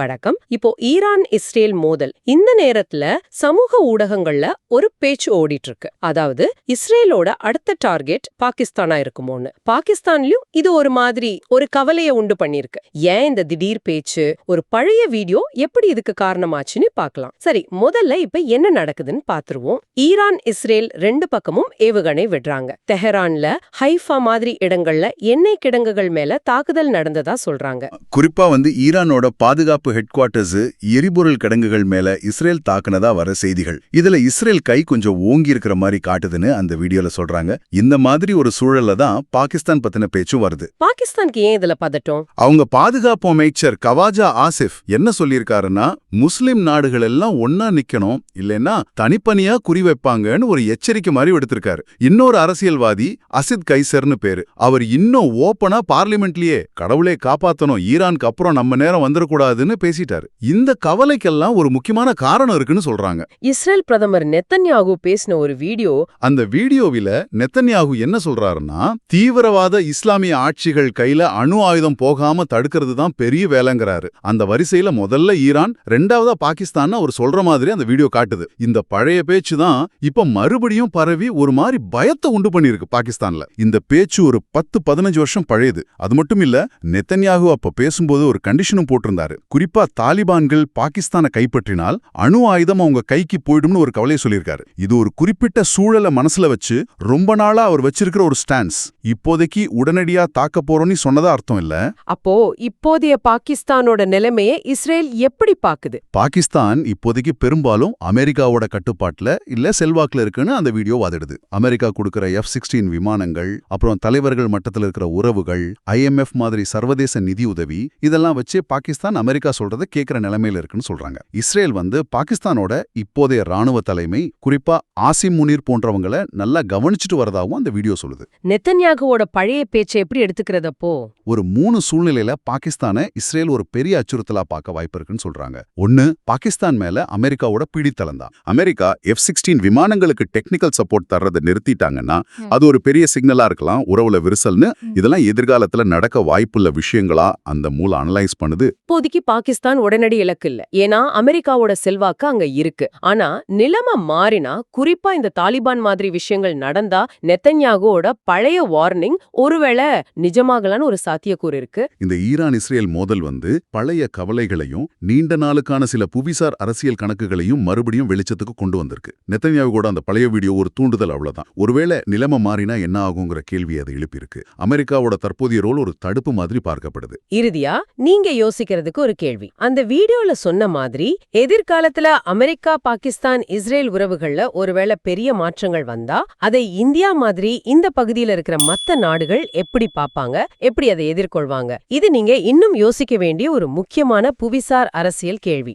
வழக்கம் இப்போ Iran Israel மோதல். இந்த நேரத்துல சமூக ஊடகங்கள்ல ஒரு பேச்சு ஓடிட்டு இருக்கு அதாவது இஸ்ரேலோட அடுத்த டார்கெட் பாகிஸ்தானா இருக்குமோன்னு. பாகிஸ்தான்லயும் இது ஒரு மாதிரி ஒரு கவலையை உண்டு பண்ணிருக்கு. ஏன் இந்த திடீர் பேச்சு? ஒரு பழைய வீடியோ எப்படி இதுக்கு காரணமாச்சுன்னு பார்க்கலாம் சரி முதல்ல இப்ப என்ன நடக்குதுன்னு பாத்துருவோம். ஈரான் இஸ்ரேல் ரெண்டு பக்கமும் ஏவுகணை விடுறாங்க. தெஹரான்ல ஹைஃபா மாதிரி இடங்கள்ல எண்ணெய் கிடங்குகள் மேல தாக்குதல் நடந்ததா சொல்றாங்க. குறிப்பா வந்து ஈரானோட பாதுகாப்பு ஹெட் குவார்ட்டர்ஸ் எரிபொருள் கிடங்குகள் மேல இஸ்ரேல் தாக்குனதா வர செய்திகள். இதுல இஸ்ரேல் கை கொஞ்சம் ஓங்கி இருக்கிற மாதிரி காட்டுதுன்னு அந்த வீடியோல சொல்றாங்க. இந்த மாதிரி ஒரு சூழல்ல தான் பாகிஸ்தான் பத்தின பேச்சும் வருது. பாகிஸ்தானுக்கு ஏன் இதுல பதட்டம்? அவங்க பாதுகாப்பு அமைச்சர் கவாஜா ஆசிஃப் என்ன சொல்லியிருக்காருன்னா முஸ்லிம் நாடுகள் எல்லாம் ஒன்னா நிக்கணும் இல்லைன்னா தனிப்பனியா குறி வைப்பாங்கன்னு ஒரு எச்சரிக்கை மாதிரி எடுத்திருக்காரு. இன்னொரு அரசியல்வாதி அசித் கைசர்னு பேரு. அவர் இன்னும் ஓப்பனா பார்லிமெண்ட்லயே கடவுளே காப்பாத்தணும் ஈரானுக்கு அப்புறம் நம்ம நேரம் வந்துடக்கூடாதுன்னு பேசிட்டாரு. இந்த கவலைக்கெல்லாம் ஒரு முக்கியமான காரணம் இருக்குன்னு சொல்றாங்க. இஸ்ரேல் பிரதமர் நெத்தன்யாகு பேசின ஒரு வீடியோ அந்த வீடியோவில நெத்தன்யாகு என்ன சொல்றாருன்னா தீவிரவாத இஸ்லாமிய ஆட்சிகள் கையில அணு ஆயுதம் போகாம தடுக்கிறது தான் பெரிய வேலைங்கிறாரு. அந்த வரிசையில முதல்ல ஈரான் ரெண்டாவதா பாகிஸ்தான் அவர் சொல்ற மாதிரி அந்த வீடியோ காட்டுது. இந்த பழைய பேச்சு தான் இப்ப மறுபடியும் பரவி ஒரு மாதிரி பயத்தை உண்டு பண்ணிருக்கு பாகிஸ்தான்ல. இந்த பேச்சு ஒரு பத்து பதினஞ்சு வருஷம் பழையது. அது மட்டும் இல்ல நெத்தன்யாகு அப்ப பேசும்போது ஒரு கண்டிஷனும் போட்டிருந்தாரு. குறிப்பா தாலிபான்கள் பாகிஸ்தானை கைப்பற்றினால் அணு ஆயுதம் அவங்க கைக்கு போயிடும்னு ஒரு கவலையை சொல்லியிருக்காரு. இது ஒரு குறிப்பிட்ட சூழலை மனசுல வச்சு ரொம்ப நாளா அவர் வச்சிருக்கிற ஒரு ஸ்டான்ஸ் இப்போதைக்கு உடனடியா தாக்க போறோம்னு சொன்னதா அர்த்தம் இல்ல. அப்போ இப்போதைய பாகிஸ்தானோட நிலைமையை இஸ்ரேல் எப்படி பாக்குது? பாகிஸ்தான் இப்போதைக்கு பெரும்பாலும் அமெரிக்காவோட கட்டுப்பாட்டுல இல்ல செல்வாக்குல இருக்குன்னு அந்த வீடியோ வாதிடுது. அமெரிக்கா கொடுக்கிற எஃப் சிக்ஸ்டீன் விமானங்கள் அப்புறம் தலைவர்கள் மட்டத்தில் இருக்கிற உறவுகள் ஐஎம்எஃப் மாதிரி சர்வதேச நிதி உதவி இதெல்லாம் வச்சு பாகிஸ்தான் அமெரிக்கா சொல்றத கேட்கிற நிலைமையில இருக்குன்னு சொல்றாங்க. இஸ்ரேல் வந்து பாகிஸ்தானோட இப்போதைய ராணுவ தலைமை குறிப்பா ஆசிம் முனீர் போன்றவங்களை நல்லா கவனிச்சுட்டு வரதாவும் அந்த வீடியோ சொல்லுது. நெத்தன்யாகுவோட பழைய பேச்சை எப்படி எடுத்துக்கிறதப்போ ஒரு மூணு சூழ்நிலையில பாகிஸ்தானை இஸ்ரேல் ஒரு பெரிய அச்சுறுத்தலா பார்க்க வாய்ப்பு இருக்குன்னு சொல்றாங்க. ஒன்னு பாகிஸ்தான் மேல அமெரிக்காவோட பிடித்தலம் தான் அமெரிக்கா எஃப் சிக்ஸ்டீன் விமானங்களுக்கு டெக்னிக்கல் சப்போர்ட் தர்றதை நிறுத்திட்டாங்கன்னா அது ஒரு பெரிய சிக்னலா இருக்கலாம் உறவுல விரிசல்னு. இதெல்லாம் எதிர்காலத்துல நடக்க வாய்ப்புள்ள விஷயங்களா அந்த மூல அனலைஸ் பண்ணுது. இப்போதைக்கு பாகிஸ்தான் உடனடி இலக்கு இல்ல ஏன்னா அமெரிக்காவோட செல்வாக்கு அங்க இருக்கு. ஆனா நிலைமை மாறினா குறிப்பா இந்த தாலிபான் மாதிரி விஷயங்கள் நடந்தா நெத்தன்யாகுவோட பழைய வார்னிங் ஒருவேளை நிஜமாகலான்னு ஒரு சாத்தியக்கூறு இருக்கு. இந்த ஈரான் இஸ்ரேல் மோதல் வந்து பழைய கவலைகளையும் நீண்ட நாளுக்கான சில புவிசார் அரசியல் கணக்குகளையும் மறுபடியும் வெளிச்சத்துக்கு கொண்டு வந்திருக்கு. நெத்தன்யாவு கூட அந்த பழைய வீடியோ ஒரு தூண்டுதல் அவ்வளவுதான். ஒருவேளை நிலைமை மாறினா என்ன ஆகுங்கிற கேள்வி அதை எழுப்பியிருக்கு. அமெரிக்காவோட தற்போதைய ரோல் ஒரு தடுப்பு மாதிரி பார்க்கப்படுது. இறுதியா நீங்க யோசிக்கிறதுக்கு ஒரு கேள்வி. அந்த வீடியோல சொன்ன மாதிரி எதிர்காலத்துல அமெரிக்கா பாகிஸ்தான் இஸ்ரேல் உறவுகள்ல ஒருவேளை பெரிய மாற்றங்கள் வந்தா அதை இந்தியா மாதிரி இந்த பகுதியில இருக்கிற மத்த நாடுகள் எப்படி பாப்பாங்க எப்படி அதை எதிர்கொள்வாங்க? இது நீங்க இன்னும் யோசிக்க வேண்டிய ஒரு முக்கியமான புவிசார் அரசியல் கேள்வி.